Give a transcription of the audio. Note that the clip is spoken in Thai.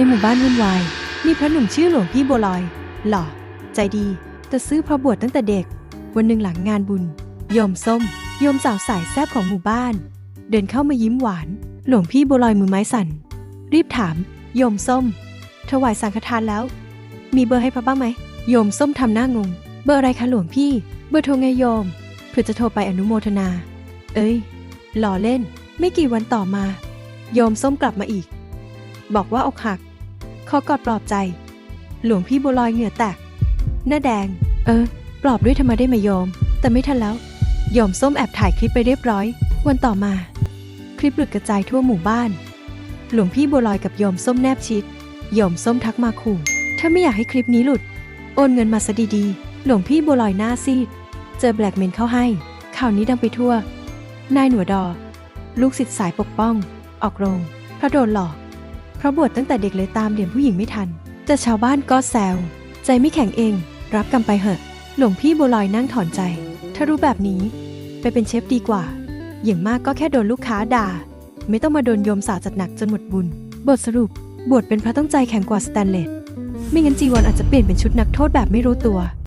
ในหมู่บ้านวุ่นวาย มีพระหนุ่มชื่อหลวงพี่บัวลอย หล่อ ใจดี แต่ซื้อพระบวชตั้งแต่เด็ก วันหนึ่งหลังงานบุญ โยมส้ม โยมสาวสายแซบของหมู่บ้าน เดินเข้ามายิ้มหวาน หลวงพี่บัวลอยมือไม้สั่น รีบถาม โยมส้ม ถวายสังฆทานแล้ว มีเบอร์ให้พระบ้างไหม โยมส้มทำหน้างง เบอร์อะไรคะหลวงพี่ เบอร์โทรไงโยม เพื่อจะโทรไปอนุโมทนา เอ้ย หล่อเล่น ไม่กี่วันต่อมา โยมส้มกลับมาอีก บอกว่าอกหัก ขอกอดปลอบใจ หลวงพี่บัวลอยเหงื่อแตก หน้าแดง เออ ปลอบด้วยธรรมได้ไหมโยม แต่ไม่ทันแล้ว โยมส้มแอบถ่ายคลิปไปเรียบร้อย วันต่อมา คลิปหลุดกระจายทั่วหมู่บ้าน หลวงพี่บัวลอยกับโยมส้มแนบชิด โยมส้มทักมาขู่ ถ้าไม่อยากให้คลิปนี้หลุด โอนเงินมาซะดีๆ หลวงพี่บัวลอยหน้าซีด เจอแบล็กเมนเข้าให้ ข่าวนี้ดังไปทั่ว นายหนวดดอ ลูกศิษย์สายปกป้อง ออกโรงเพราะโดนหลอก เพราะบวชตั้งแต่เด็กเลยตามเหรียญผู้หญิงไม่ทันแต่ชาวบ้านก็แซว ใจไม่แข็งเอง รับกรรมไปเหอะ หลวงพี่บัวลอยนั่งถอนใจ ถ้ารู้แบบนี้ ไปเป็นเชฟดีกว่า อย่างมากก็แค่โดนลูกค้าด่า ไม่ต้องมาโดนโยมสาวจัดหนักจนหมดบุญ บทสรุป บวชเป็นพระต้องใจแข็งกว่าสแตนเลส ไม่งั้นจีวรอาจจะเปลี่ยนเป็นชุดนักโทษแบบไม่รู้ตัว